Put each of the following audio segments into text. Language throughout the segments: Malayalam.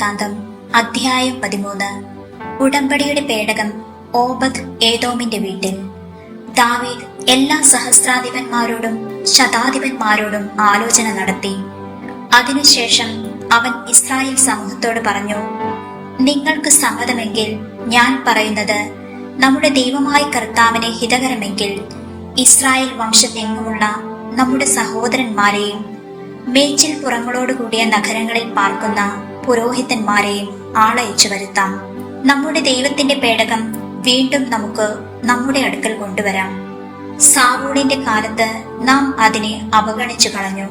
ഒന്ന് ദിനവൃത്താന്തം അധ്യായം പതിമൂന്ന്. ഉടമ്പടിയുടെ പേടകം ഓബദ് ഏതോമിന്റെ വീട്ടിൽ. ദാവീദ് എല്ലാ സഹസ്രാധിപന്മാരോടും ശതാധിപന്മാരോടും ആലോചന നടത്തി. അതിനുശേഷം അവൻ ഇസ്രായേൽ സമൂഹത്തോട് പറഞ്ഞു നിങ്ങൾക്ക് സമ്മതമെങ്കിൽ ഞാൻ പറയുന്നത് നമ്മുടെ ദൈവമായ കർത്താവിനെ ഹിതകരമെങ്കിൽ ഇസ്രായേൽ വംശത്തെങ്ങുമുള്ള നമ്മുടെ സഹോദരന്മാരെയും മേച്ചിൽ പുറങ്ങളോടുകൂടിയ നഗരങ്ങളിൽ പാർക്കുന്ന പുരോഹിതന്മാരെയും ആളയച്ചു വരുത്താം. നമ്മുടെ ദൈവത്തിന്റെ പേടകം വീണ്ടും നമുക്ക് നമ്മുടെ അടുക്കൽ കൊണ്ടുവരാം. സാവൂളിന്റെ കാലത്ത് നാം അതിനെ അവഗണിച്ചു കളഞ്ഞു.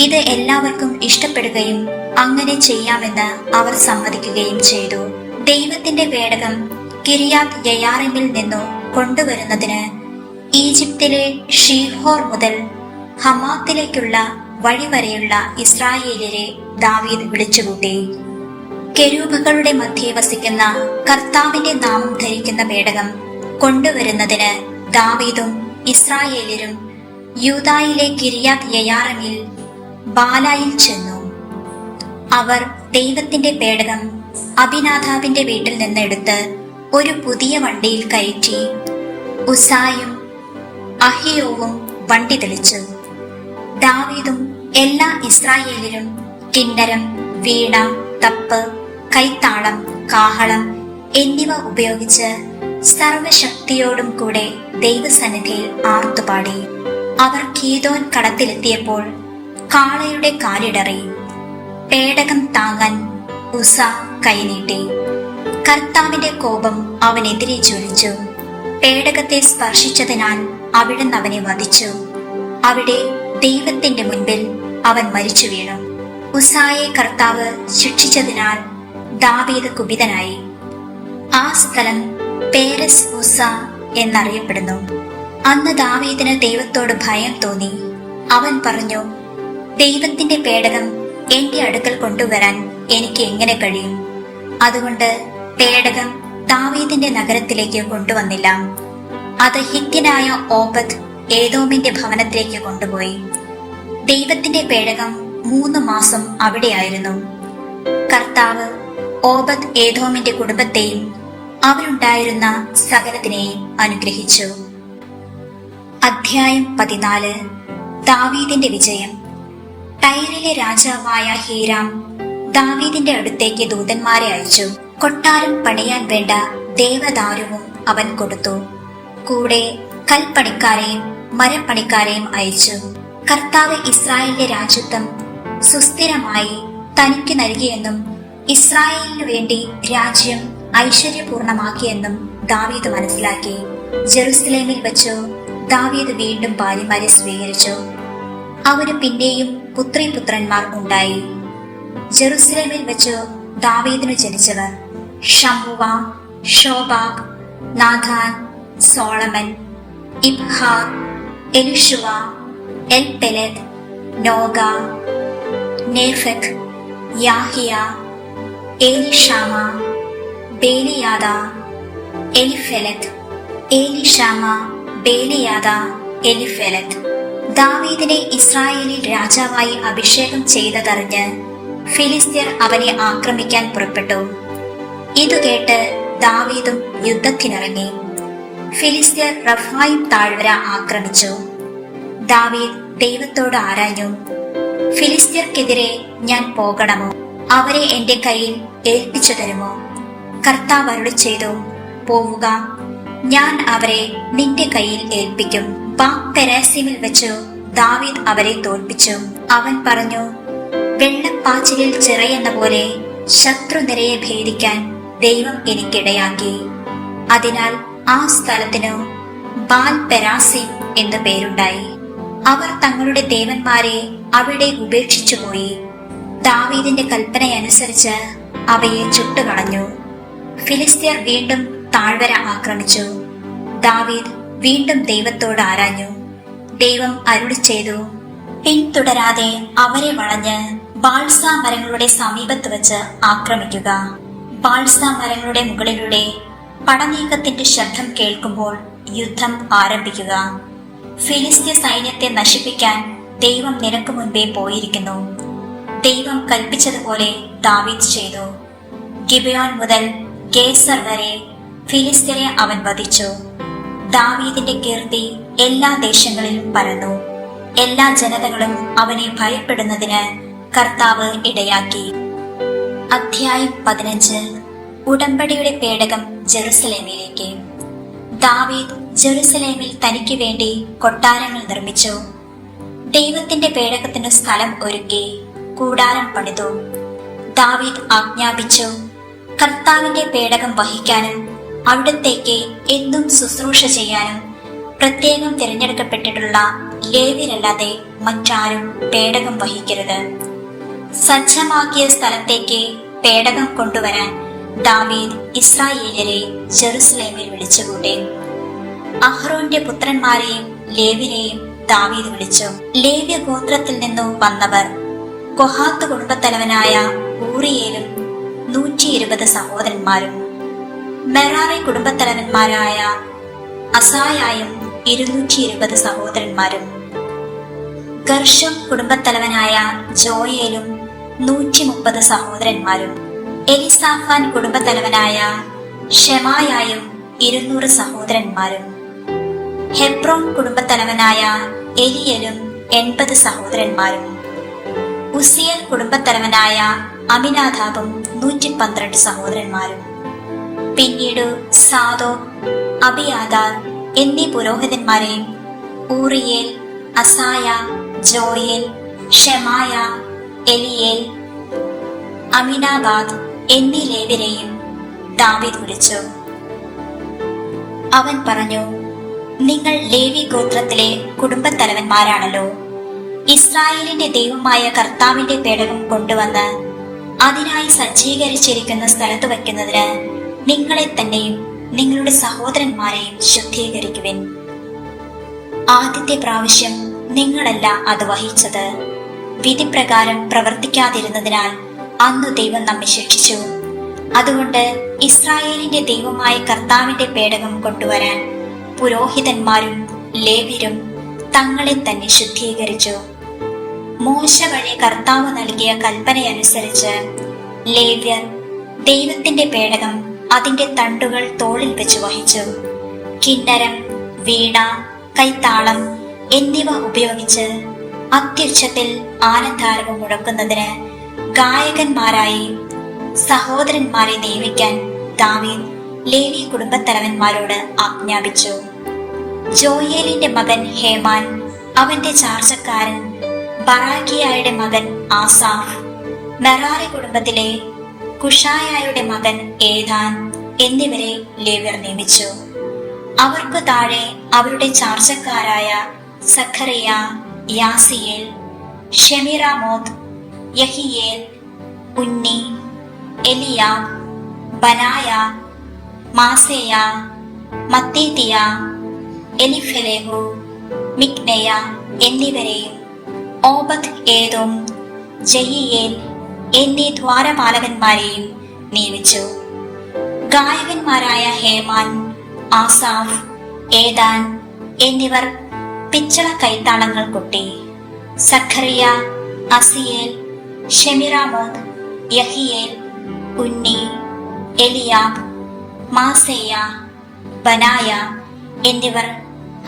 ഇത് എല്ലാവർക്കും ഇഷ്ടപ്പെടുകയും അങ്ങനെ ചെയ്യാമെന്ന് അവർ സമ്മതിക്കുകയും ചെയ്തു. ദൈവത്തിന്റെ പേടകം കിരിയാത് യയാറിമിൽ നിന്നു കൊണ്ടുവരുന്നതിന് ഈജിപ്തിലെ ഷീഹോർ മുതൽ ഹമാത്തിലേക്കുള്ള വഴി ഇസ്രായേലരെ ദാവീദ് വിളിച്ചുകൂട്ടി. കെരൂപകളുടെ മധ്യേ വസിക്കുന്ന കർത്താവിന്റെ നാമം ധരിക്കുന്ന പേടകം കൊണ്ടുവരുന്നതിന് ദാവീദും ഇസ്രായേലരും യൂതായിലെ കിരിയാത് യയാറമിൽ ബാലായിൽ ചെന്നു. അവർ ദൈവത്തിന്റെ പേടകം അഭിനാഥാവിന്റെ വീട്ടിൽ നിന്ന് എടുത്ത് ഒരു പുതിയ വണ്ടിയിൽ കയറ്റി ഉസായും അഹിയോവും വണ്ടി തെളിച്ചു. ദാവീദും എല്ലാ ഇസ്രായേലിലും കിന്നരം വീണ തപ്പ് കൈത്താളം കാഹളം എന്നിവ ഉപയോഗിച്ച് സർവശക്തിയോടും കൂടെ ദൈവസന്നിധിയിൽ ആർത്തുപാടി. അവർ കീതോൻ കടത്തിലെത്തിയപ്പോൾ കാളയുടെ കാലിടറി പേടകം താങ്ങാൻ ഉസ കൈനീട്ടി. കർത്താവിന്റെ കോപം അവനെതിരെ ജ്വലിച്ചു. പേടകത്തെ സ്പർശിച്ചതിനാൽ അവിടുന്ന് അവനെ വധിച്ചു. അവിടെ ദൈവത്തിന്റെ മുൻപിൽ അവൻ മരിച്ചു വീണു. ഉസായെ കർത്താവ് ശിക്ഷിച്ചതിനാൽ ദാവീദ് കുപിതനായി. ആ സ്ഥലം പേരസ് ഉസ എന്നറിയപ്പെടുന്നു. അന്ന് ദാവീദിന് ദൈവത്തോട് ഭയം തോന്നി. അവൻ പറഞ്ഞു ദൈവത്തിന്റെ പേടകം എന്റെ അടുക്കൽ കൊണ്ടുവരാൻ എനിക്ക് എങ്ങനെ കഴിയും? അതുകൊണ്ട് പേടകം ദാവീദിന്റെ നഗരത്തിലേക്ക് കൊണ്ടുവന്നില്ല. അത് ഹിത്യനായ ഓബദ് ഏതോമിന്റെ ഭവനത്തിലേക്ക് കൊണ്ടുപോയി. ദൈവത്തിന്റെ പേടകം മൂന്ന് മാസം അവിടെയായിരുന്നു. കർത്താവ് ഓബത് ഏതോമിന്റെ കുടുംബത്തെയും അവരുണ്ടായിരുന്ന സകലത്തിനെയും അനുഗ്രഹിച്ചു. അധ്യായം പതിനാല്. ദാവീദിന്റെ വിജയം. ടൈറിലെ രാജാവായ ഹീരാം ദാവീദിന്റെ അടുത്തേക്ക് ദൂതന്മാരെ അയച്ചു. കൊട്ടാരം പണിയാൻ വേണ്ട ദേവദാരുവും അവൻ കൊടുത്തു. കൂടെ കൽപ്പണിക്കാരെയും മരപ്പണിക്കാരെയും അയച്ചു. കർത്താവ് ഇസ്രായേലിന്റെ രാജ്യത്വം സുസ്ഥിരമായി തനിക്ക് നൽകിയെന്നും ഇസ്രായേലിനു വേണ്ടി രാജ്യം ഐശ്വര്യപൂർണമാക്കിയെന്നും ദാവീദ് മനസ്സിലാക്കി. ജെറുസലേമിൽ വെച്ചു ദാവീദ് വീണ്ടും ഭാര്യമാരെ സ്വീകരിച്ചു. അവന് പിന്നെയും പുത്രി പുത്രന്മാർ ഉണ്ടായി. ജെറുസലേമിൽ വെച്ചു ദാവീദിനു ജനിച്ചവർ Shammua Shobab Nathan Solomon Ibhar Elishua Elpelet Nogah Nepheg Yahiya Elishama Beeliada Eliphelet Elishama Beeliada Eliphelet ദാവീദിനെ ഇസ്രായേലിൽ രാജാവായി അഭിഷേകം ചെയ്തതറിഞ്ഞ് ഫിലിസ്തീർ അവനെ ആക്രമിക്കാൻ പുറപ്പെട്ടു. ഇതു കേട്ട് ദാവീദും യുദ്ധത്തിനിറങ്ങി. ഫിലിസ്തീർ റഫായും താഴ്വര ആക്രമിച്ചു. ദാവീദ് ദൈവത്തോട് ആരാഞ്ഞു ഫിലിസ്തീർക്കെതിരെ ഞാൻ പോകണമോ? അവരെ എന്റെ കയ്യിൽ ഏൽപ്പിച്ചു തരുമോ? കർത്താവ് അരുളി ചെയ്തു പോവുക. ഞാൻ അവരെ നിന്റെ കയ്യിൽ ഏൽപ്പിക്കും. ബാക് പെരാസിമിൽ വെച്ചു ദാവീദ് അവരെ തോൽപ്പിച്ചു. അവൻ പറഞ്ഞു വെള്ളപ്പാച്ചിലിൽ ചിറയെന്ന പോലെ ശത്രുനിരയെ ഭേദിക്കാൻ ദൈവം എനിക്കിടയാക്കി. അതിനാൽ ആ സ്ഥലത്തിനു ബാൽ പെരാസിം എന്നു പേരുണ്ടായി. അവർ തങ്ങളുടെ ദേവന്മാരെ അവിടെ ഉപേക്ഷിച്ചു പോയി. ദാവീദിന്റെ കൽപ്പനയനുസരിച്ച് അവയെ ചുട്ടുകളഞ്ഞു ഫിലിസ്തീർ വീണ്ടും താഴ്വര ആക്രമിച്ചു. ദാവീദ് വീണ്ടും ദൈവത്തോട് ആരാഞ്ഞു. ദൈവം അരുളി ചെയ്തു പിന്തുടരാതെ അവരെ വളഞ്ഞ് ബാൾസ മരങ്ങളുടെ സമീപത്ത് വെച്ച് ആക്രമിക്കുക. ബാൾസ മരങ്ങളുടെ മുകളിലൂടെ പടനീക്കത്തിന്റെ ശബ്ദം കേൾക്കുമ്പോൾ യുദ്ധം ആരംഭിക്കുക. ഫിലിസ്തീൻ സൈന്യത്തെ നശിപ്പിക്കാൻ ദൈവം നിനക്ക് മുൻപേ പോയിരിക്കുന്നു. ദൈവം കൽപ്പിച്ചതുപോലെ ദാവീദ് ചെയ്തു. ഗിബയോൻ മുതൽ കേസർ വരെ ഫിലിസ്തീനെ അവൻ വധിച്ചു. ദാവീദിന്റെ കീർത്തി എല്ലാ ദേശങ്ങളിലും പരന്നു. എല്ലാ ജനതകളും അവനെ ഭയപ്പെടുന്നതിന് കർത്താവ് ഇടയാക്കി. അധ്യായം പതിനഞ്ച്. ഉടമ്പടിയുടെ പേടകം ജെറുസലേമിലേക്ക്. ദാവീദ് ജെറുസലേമിൽ തനിക്ക് വേണ്ടി കൊട്ടാരങ്ങൾ നിർമ്മിച്ചു. ദൈവത്തിന്റെ പേടകത്തിന് സ്ഥലം ഒരുക്കി കൂടാരം പണിതു. ദാവീദ് ആജ്ഞാപിച്ചു കർത്താവിന്റെ പേടകം വഹിക്കാനും അവിടത്തേക്ക് എന്നും ശുശ്രൂഷ ചെയ്യാനും പ്രത്യേകം തിരഞ്ഞെടുക്കപ്പെട്ടിട്ടുള്ള ലേവ്യരല്ലാതെ മറ്റാരും പേടകം വഹിക്കരുത്. സജ്ജമാക്കിയ സ്ഥലത്തേക്ക് പേടകം കൊണ്ടുവരാൻ ദാവീദ് ഇസ്രായേലരെ ജെറുസലേമിൽ വിളിച്ചുകൂട്ടി. അഹ്റോന്റെ പുത്രന്മാരെയും ലേവിനെയും ദാവീദ് വിളിച്ചു. ലേവ്യ ഗോത്രത്തിൽ നിന്നും വന്നവർ കൊഹാത്ത് കുടുംബത്തലവനായ ഊറിയേലും നൂറ്റി ഇരുപത് സഹോദരന്മാരും മെറാറി കുടുംബത്തലവന്മാരായ അസായായും ഇരുന്നൂറ്റി ഇരുപത് സഹോദരന്മാരും ഗർഷം കുടുംബത്തലവനായ ജോയേലും നൂറ്റി മുപ്പത് സഹോദരന്മാരും എലിസാഫാൻ കുടുംബത്തലവനായ ഷെമായായും ഇരുന്നൂറ് സഹോദരന്മാരും. ഹെബ്രോൺ കുടുംബത്തലവനായ എലിയലും എൺപത് സഹോദരന്മാരും. ഉസിയൽ കുടുംബത്തലവനായ അമിനാഥാബും നൂറ്റി പന്ത്രണ്ട് സഹോദരന്മാരും. പിന്നീട് സാദോ അബിയാദാർ എന്നീ പുരോഹിതന്മാരെയും Uriel Asaiah Joel Shemaiah Eliel അമിനാബാദ് എന്നീ ലേവരെയും ദാവീദ് വിളിച്ചു. അവൻ പറഞ്ഞു നിങ്ങൾ ലേവി ഗോത്രത്തിലെ കുടുംബത്തലവന്മാരാണല്ലോ. ഇസ്രായേലിന്റെ ദൈവമായ കർത്താവിന്റെ പേടകം കൊണ്ടുവന്ന് അതിനായി സജ്ജീകരിച്ചിരിക്കുന്ന സ്ഥലത്ത് വയ്ക്കുന്നതിന് നിങ്ങളെ തന്നെയും നിങ്ങളുടെ സഹോദരന്മാരെയും ശുദ്ധീകരിക്കുവിൻ. ആദ്യത്തെ പ്രാവശ്യം നിങ്ങളല്ല അത് വഹിച്ചത്. വിധിപ്രകാരം പ്രവർത്തിക്കാതിരുന്നതിനാൽ അന്ന് ദൈവം നമ്മെ ശിക്ഷിച്ചു. അതുകൊണ്ട് ഇസ്രായേലിന്റെ ദൈവമായ കർത്താവിന്റെ പേടകം കൊണ്ടുവരാൻ പുരോഹിതന്മാരും ലേവ്യരും തങ്ങളെ തന്നെ ശുദ്ധീകരിച്ചു. മോശ വഴി കർത്താവ് നൽകിയ കൽപ്പനയനുസരിച്ച് ലേവ്യർ ദൈവത്തിന്റെ പേടകം അതിന്റെ തണ്ടുകൾ തോളിൽ വെച്ച് വഹിച്ചു. കിന്നരം വീണ കൈത്താളം എന്നിവ ഉപയോഗിച്ച് അത്യുച്ചത്തിൽ ആനന്ദാരവം മുഴക്കുന്നതിന് ഗായകന്മാരായി സഹോദരന്മാരെ നിയമിക്കാൻ ദാവീദ് ലേവി കുടുംബത്തലവന്മാരോട് ആജ്ഞാപിച്ചു. ജോയേലിന്റെ മകൻ ഹേമാൻ അവന്റെ ചാർച്ചക്കാരൻ ബറാഖിയായുടെ മകൻ ആസാഫ് മെറാറി കുടുംബത്തിലെ കുഷായായുടെ മകൻ ഏതാൻ എന്നിവരെ ലേവ്യർ നിയമിച്ചു. അവർക്ക് താഴെ അവരുടെ ചാർച്ചക്കാരായ സഖറിയ യാസിയേൽ ഷെമിറാമോദ് യഹിയേൽ ഉന്നി എലിയ ബനായ മാസേയ മത്തേതിയ എലിഫെലേഹു മിക്നയ എന്നിവരെയും ഓബത് ഏതും ജയിയേൽ എന്നീ ദ്വാരപാലകന്മാരെയും നിയമിച്ചു. ഗായകന്മാരായ ഹേമാൻ ആസാഫ് ഏതാൻ എന്നിവർ പിച്ചള കൈത്താളങ്ങൾ കൊട്ടി. Zechariah Aziel Shemiramoth Jehiel Unni Eliab Maaseiah Benaiah എന്നിവർ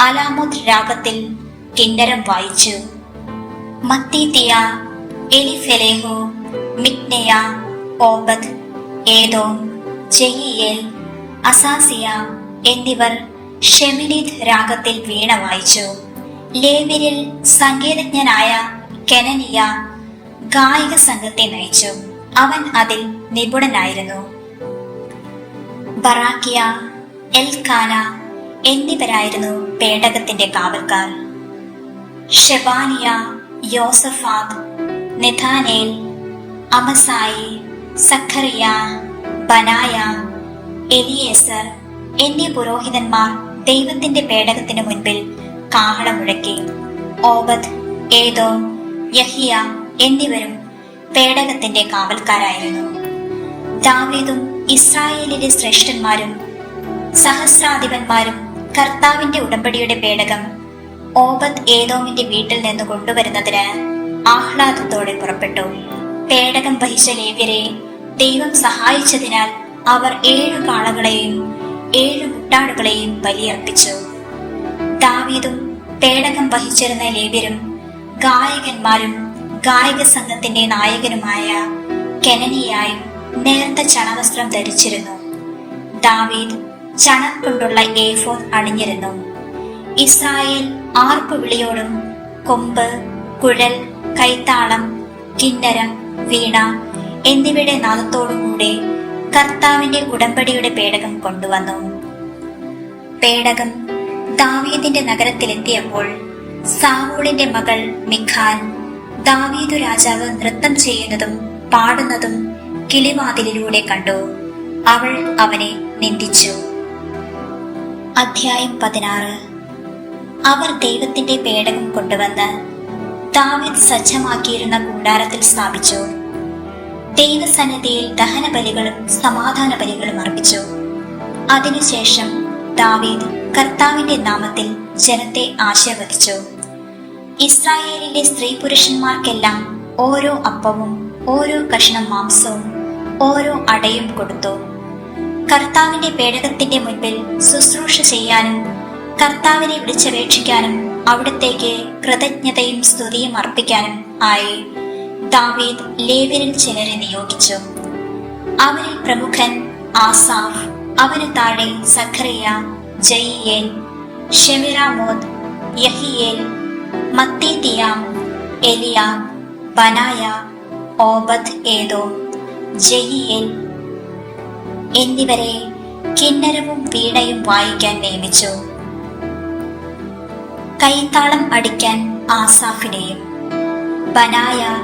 അലാമുദ് രാഗത്തിൽ കിന്നരം വായിച്ചു. മത്തീത്തിയ എലിഫെലേഹു മിക്നയ ഓബദ് ഏതോ ജയിയേൽ അസാസിയ എന്നിവർ ഷെമിനിത് രാഗത്തിൽ വീണ വായിച്ചു. ലേവിരിൽ സംഗീതജ്ഞനായ കെനനിയ ഗായക സംഘത്തെ നയിച്ചു. അവൻ അതിൽ നിപുണനായിരുന്നു. ബറാക്കിയ എൽ കാല എന്നിവരായിരുന്നു പേടകത്തിന്റെ കാവൽക്കാർ. ഷെബാനിയ യോസഫാദ് നിധാനേൽ അമസായി സഖറിയ ബനായ എലിയേസർ എന്നീ പുരോഹിതന്മാർ ദൈവത്തിന്റെ പേടകത്തിനു മുൻപിൽ കാഹളം മുഴക്കി. ഓബദ് ഏതോ യഹിയ എന്നിവരും പേടകത്തിന്റെ കാവൽക്കാരായിരുന്നു. ദാവീദും ഇസ്രായേലിലെ ശ്രേഷ്ഠന്മാരും സഹസ്രാധിപന്മാരും കർത്താവിന്റെ ഉടമ്പടിയുടെ പേടകം ഓബദ് ഏതോമിന്റെ വീട്ടിൽ നിന്ന് കൊണ്ടുവരുന്നതിന് ആഹ്ലാദത്തോടെ പുറപ്പെട്ടു. പേടകം വഹിച്ച ലേവ്യരെ ദൈവം സഹായിച്ചതിനാൽ അവർ ഏഴു കാളകളെയും ഏഴു മുട്ടാടുകളെയും ബലിയർപ്പിച്ചു. ദാവീദും പേടകം വഹിച്ചിരുന്ന ലേവ്യരും ഗായകന്മാരും ഗായക സംഘത്തിന്റെ നായകനുമായ കെനനിയായും നേർത്ത ചണവസ്ത്രം ധരിച്ചിരുന്നു. ദാവീദ് ചണം കൊണ്ടുള്ള ഏഫോൺ അണിഞ്ഞിരുന്നു. ഇസ്രായേൽ ആർപ്പുവിളിയോടും കൊമ്പ് കുഴൽ കൈത്താളം കിന്നരം വീണ എന്നിവയുടെ നാദത്തോടുകൂടെ കർത്താവിന്റെ ഉടമ്പടിയുടെ പേടകം കൊണ്ടുവന്നു. പേടകം ദാവീദിന്റെ നഗരത്തിലെത്തിയപ്പോൾ സാവൂളിന്റെ മകൾ മിഖാൽ ദാവീദു രാജാവ് നൃത്തം ചെയ്യുന്നതും പാടുന്നതും കിളിവാതിലിലൂടെ കണ്ടു. അവൾ അവനെ നിന്ദിച്ചു. അധ്യായം പതിനാറ്. അവർ ദൈവത്തിന്റെ പേടകം കൊണ്ടുവന്ന് ദാവീദ് സജ്ജമാക്കിയിരുന്ന കൂടാരത്തിൽ സ്ഥാപിച്ചു. ദൈവസന്നിധിയിൽ ദഹനബലികളും സമാധാന ബലികളും അർപ്പിച്ചു. അതിനുശേഷം ദാവീദ് കർത്താവിന്റെ നാമത്തിൽ ജനത്തെ ആശീർവദിച്ചു. ഇസ്രായേലിലെ സ്ത്രീ പുരുഷന്മാർക്കെല്ലാം ഓരോ അപ്പവും ഓരോ കഷ്ണം മാംസവും ഓരോ അടയും കൊടുത്തു. കർത്താവിന്റെ പേടകത്തിന്റെ മുൻപിൽ ശുശ്രൂഷ ചെയ്യാനും കർത്താവിനെ വിളിച്ചപേക്ഷിക്കാനും അവിടത്തേക്ക് കൃതജ്ഞതയും സ്തുതിയും അർപ്പിക്കാനും ആയി ദാവീദ് ലേവ്യരിൽ ചിലരെ നിയോഗിച്ചു. അവരിൽ പ്രമുഖൻ ആസാഫ് അവന് താഴെ Zechariah Jeiel Shemiramoth Jehiel Mattithiah Eliah Benaiah Obed Edom Jeiel എന്നിവരെ കിന്നരവും വീണയും വായിക്കാൻ നിയമിച്ചു. കൈത്താളം അടിക്കാൻ ആസാഫിനെയും ബനായ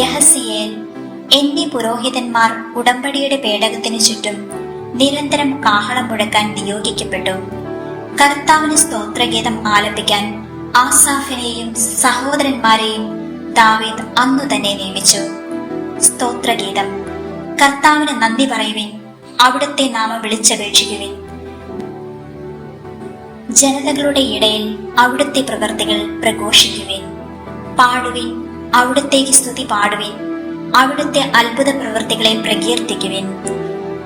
യഹസിയേൽ എന്നീ പുരോഹിതന്മാർ ഉടമ്പടിയുടെ പേടകത്തിനു ചുറ്റും നിരന്തരം കാഹളം മുഴക്കാൻ നിയോഗിക്കപ്പെട്ടു. കർത്താവിന് സ്തോത്രഗീതം ആലപിക്കാൻ ആസാഫിനെയും സഹോദരന്മാരെയും ദാവീദ് അന്നു തന്നെ നിയമിച്ചു. സ്തോത്രഗീതം. കർത്താവിന് നന്ദി പറയുവിൻ. അവിടുത്തെ നാമം വിളിച്ചപേക്ഷിക്കുവിൻ. ജനതകളുടെ ഇടയിൽ അവിടുത്തെ പ്രവർത്തികൾ പ്രഘോഷിക്കുവിൻ. പാടുവിൻ. അവിടുത്തേക്ക് സ്തുതി പാടുവിൻ. അവിടുത്തെ അത്ഭുത പ്രവൃത്തികളെ പ്രകീർത്തിക്കുവിൻ.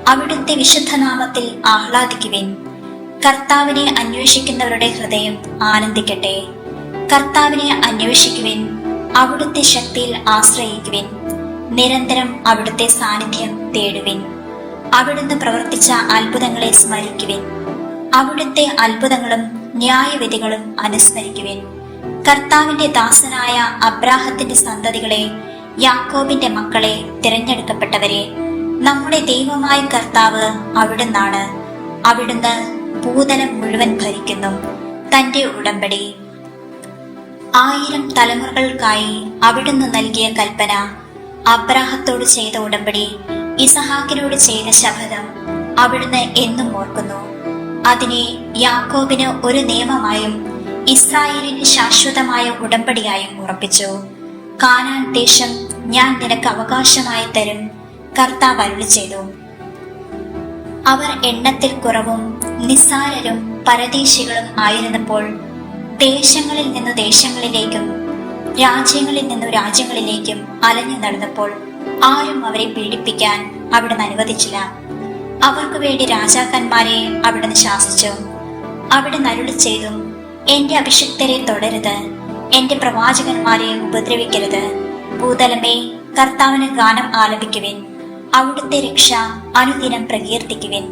അവിടുത്തെ വിശുദ്ധനാമത്തിൽ ആഹ്ലാദിക്കുവിൻ. കർത്താവിനെ അന്വേഷിക്കുന്നവരുടെ ഹൃദയം ആനന്ദിക്കട്ടെ. കർത്താവിനെ അന്വേഷിക്കുവിൻ അവിടുത്തെ ശക്തിയിൽ ആശ്രയിക്കുവിൻ നിരന്തരം അവിടുത്തെ സാന്നിധ്യം തേടുവിൻ. അവിടുന്ന് പ്രവർത്തിച്ച അത്ഭുതങ്ങളെ സ്മരിക്കുവിൻ. അവിടുത്തെ അത്ഭുതങ്ങളും ന്യായവിധികളും അനുസ്മരിക്കുവിൻ. കർത്താവിന്റെ ദാസനായ അബ്രാഹത്തിന്റെ സന്തതികളെ യാക്കോബിന്റെ മക്കളെ തിരഞ്ഞെടുക്കപ്പെട്ടവരെ നമ്മുടെ ദൈവമായ കർത്താവ് അവിടുന്നാണ്. അവിടുന്ന് ഭൂതലം മുഴുവൻ ഭരിക്കുന്നു. തന്റെ ഉടമ്പടി ആയിരം തലമുറകൾക്കായി അവിടുന്ന് നൽകിയ കൽപ്പന അബ്രാഹത്തോട് ചെയ്ത ഉടമ്പടി ഇസഹാക്കിനോട് ചെയ്ത ശപഥം അവിടുന്ന് എന്നും ഓർക്കുന്നു. അതിനെ യാക്കോബിന് ഒരു നിയമമായും ഇസ്രായേലിന് ശാശ്വതമായ ഉടമ്പടിയായും ഉറപ്പിച്ചു. കാനാൻ ദേശം ഞാൻ നിനക്ക് അവകാശമായി തരും കർത്താവ് അരുളി ചെയ്തു. അവർ എണ്ണത്തിൽ കുറവും നിസ്സാരരും പരദേശികളും ആയിരുന്നപ്പോൾ ദേശങ്ങളിൽ നിന്ന് ദേശങ്ങളിലേക്കും രാജ്യങ്ങളിൽ നിന്നു രാജ്യങ്ങളിലേക്കും അലഞ്ഞു നടന്നപ്പോൾ ആരും അവരെ പീഡിപ്പിക്കാൻ അവിടുന്ന് അനുവദിച്ചില്ല. അവർക്ക് വേണ്ടി രാജാക്കന്മാരെ അവിടുന്ന് ശാസിച്ചു. അവിടെ നരുളി ചെയ്തു എന്റെ അഭിഷിക്തരെ തുടരുത് എന്റെ പ്രവാചകന്മാരെ ഉപദ്രവിക്കരുത്. ഭൂതലമേ കർത്താവിന് ഗാനം ആലപിക്കുവിൻ. അവിടുത്തെ രക്ഷ അനുദിനം പ്രകീർത്തിക്കുവിൻ.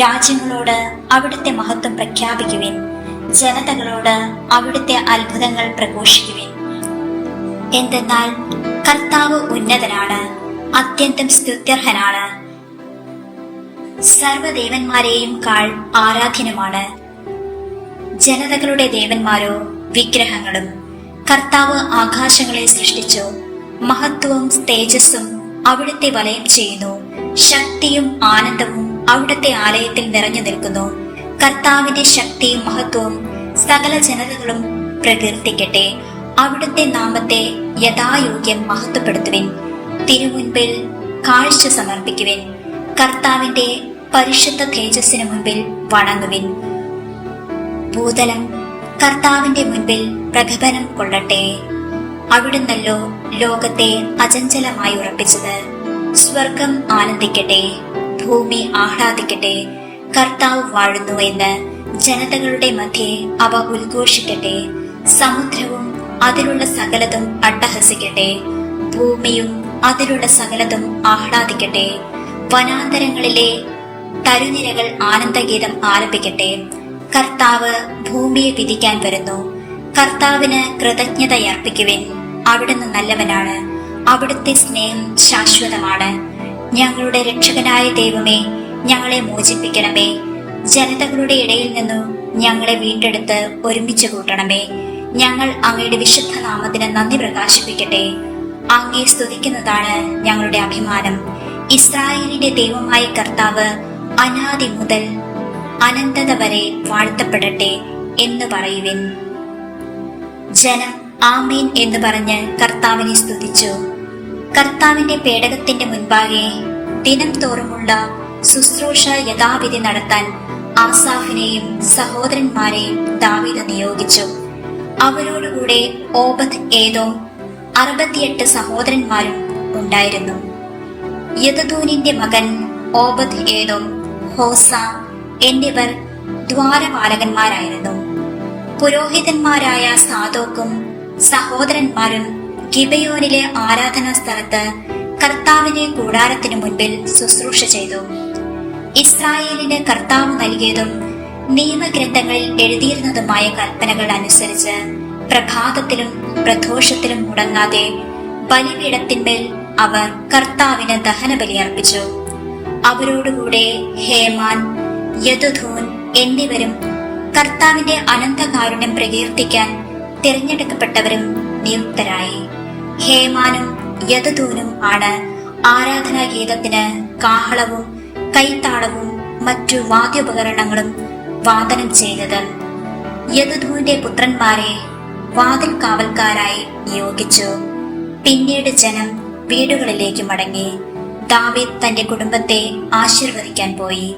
രാജ്യങ്ങളോട് അവിടുത്തെ മഹത്വം പ്രഖ്യാപിക്കുവിൻ. ജനതകളോട് അവിടുത്തെ അത്ഭുതങ്ങൾ പ്രഘോഷിക്കുവിൻ. എന്തെന്നാൽ കർത്താവ് ഉന്നതനാണ് അത്യന്തം സ്തുത്യർഹനാണ്. സർവദേവന്മാരെയും കാൾ ആരാധ്യനുമാണ് ജനതകളുടെ ദേവന്മാരോ വിഗ്രഹങ്ങളും കർത്താവ് ആകാശങ്ങളെ സൃഷ്ടിച്ചു മഹത്വവും തേജസ്സും അവിടുത്തെ വലയം ചെയ്യുന്നു ശക്തിയും ആനന്ദവും അവിടുത്തെ ആലയത്തിൽ നിറഞ്ഞു നിൽക്കുന്നു. കർത്താവിന്റെ ശക്തിയും മഹത്വവും സകല ജനതകളും പ്രകീർത്തിക്കട്ടെ. അവിടുത്തെ നാമത്തെ യഥായോഗ്യം മഹത്വപ്പെടുത്തുവിൻ. തിരുമുൻപിൽ കാഴ്ച സമർപ്പിക്കുവിൻ. കർത്താവിന്റെ പരിശുദ്ധ തേജസ്സിന് മുൻപിൽ വണങ്ങുവിൻ. ഭൂതലം കർത്താവിന്റെ മുൻപിൽ പ്രകഭനം കൊള്ളട്ടെ. അവിടുന്നല്ലോ ലോകത്തെ അചഞ്ചലമായി ഉറപ്പിച്ചത്. സ്വർഗം ആനന്ദിക്കട്ടെ. ഭൂമി ആഹ്ലാദിക്കട്ടെ. കർത്താവ് വാഴുന്നു എന്ന് ജനതകളുടെ മധ്യേ അവ ഉദ്ഘോഷിക്കട്ടെ. സമുദ്രവും അതിലുള്ള സകലതും അട്ടഹസിക്കട്ടെ. ഭൂമിയും അതിലുള്ള സകലതും ആഹ്ലാദിക്കട്ടെ. വനാന്തരങ്ങളിലെ തരുനിരകൾ ആനന്ദഗീതം ആലപിക്കട്ടെ. കർത്താവ് ഭൂമിയെ വിധിക്കാൻ വരുന്നു. കർത്താവിന് കൃതജ്ഞതയർപ്പിക്കുവിൻ. അവിടുന്ന് നല്ലവനാണ്. അവിടുത്തെ സ്നേഹം ശാശ്വതമാണ്. ഞങ്ങളുടെ രക്ഷകനായ ദൈവമേ ഞങ്ങളെ മോചിപ്പിക്കണമേ. ജനതകളുടെ ഇടയിൽ നിന്നും ഞങ്ങളെ വീണ്ടെടുത്ത് ഒരുമിച്ച് കൂട്ടണമേ. ഞങ്ങൾ അങ്ങയുടെ വിശുദ്ധ നാമത്തിന് നന്ദി പ്രകാശിപ്പിക്കട്ടെ. അങ്ങേ സ്തുതിക്കുന്നതാണ് ഞങ്ങളുടെ അഭിമാനം. ഇസ്രായേലിന്റെ ദൈവമായ കർത്താവ് അനാദി മുതൽ അനന്തത വരെ വാഴ്ത്തപ്പെടട്ടെ എന്ന് പറയുവിൻ. ജനം ആമീൻ എന്ന് പറഞ്ഞ് കർത്താവിനെ സ്തുതിച്ചു. കർത്താവിന്റെ പേടകത്തിന്റെ മുൻപാകെ ദിനം തോറുമുള്ള ശുശ്രൂഷ യഥാവിധി നടത്താൻ ആസാഫിനെയും സഹോദരന്മാരെയും ദാവീദ് നിയോഗിച്ചു. അവരോടുകൂടെ ഓബദ് ഏതോ അറുപത്തിയെട്ട് സഹോദരന്മാരും ഉണ്ടായിരുന്നു. യദൂനിന്റെ മകൻ ഓബദ് ഏതോ ഹോസ എന്നിവർ ദ്വാരപാലകന്മാരായിരുന്നു. പുരോഹിതന്മാരായ സാധോക്കും സഹോദരന്മാരും ഗിബയോനിലെ ആരാധനാ സ്ഥലത്ത് കർത്താവിനെ കൂടാരത്തിനു മുൻപിൽ ശുശ്രൂഷ ചെയ്തു. ഇസ്രായേലിന് കർത്താവ് നൽകിയതും നിയമഗ്രന്ഥങ്ങളിൽ എഴുതിയിരുന്നതുമായ കൽപ്പനകൾ അനുസരിച്ച് പ്രഭാതത്തിലും പ്രദോഷത്തിലും മുടങ്ങാതെ ബലിപീഠത്തിന്മേൽ അവർ കർത്താവിന് ദഹനബലി അർപ്പിച്ചു. അവരോടുകൂടെ ഹേമാൻ യദുധൂൻ എന്നിവരും കർത്താവിന്റെ അനന്തകാരുണ്യം പ്രകീർത്തിക്കാൻ തിരഞ്ഞെടുക്കപ്പെട്ടവരും നിയുക്തരായി. ഹേമാനും യദുധൂനും ആണ് ആരാധനാ ഗീതത്തിന് കാഹളവും കൈത്താളവും മറ്റു വാദ്യോപകരണങ്ങളും വാദനം ചെയ്തത് യദുധുവിന്റെ പുത്രന്മാരെ വാതിൽ കാവൽക്കാരായി നിയോഗിച്ചു. പിന്നീട് ജനം വീടുകളിലേക്ക് മടങ്ങി ദാവീദ് തന്റെ കുടുംബത്തെ ആശീർവദിക്കാൻ പോയി.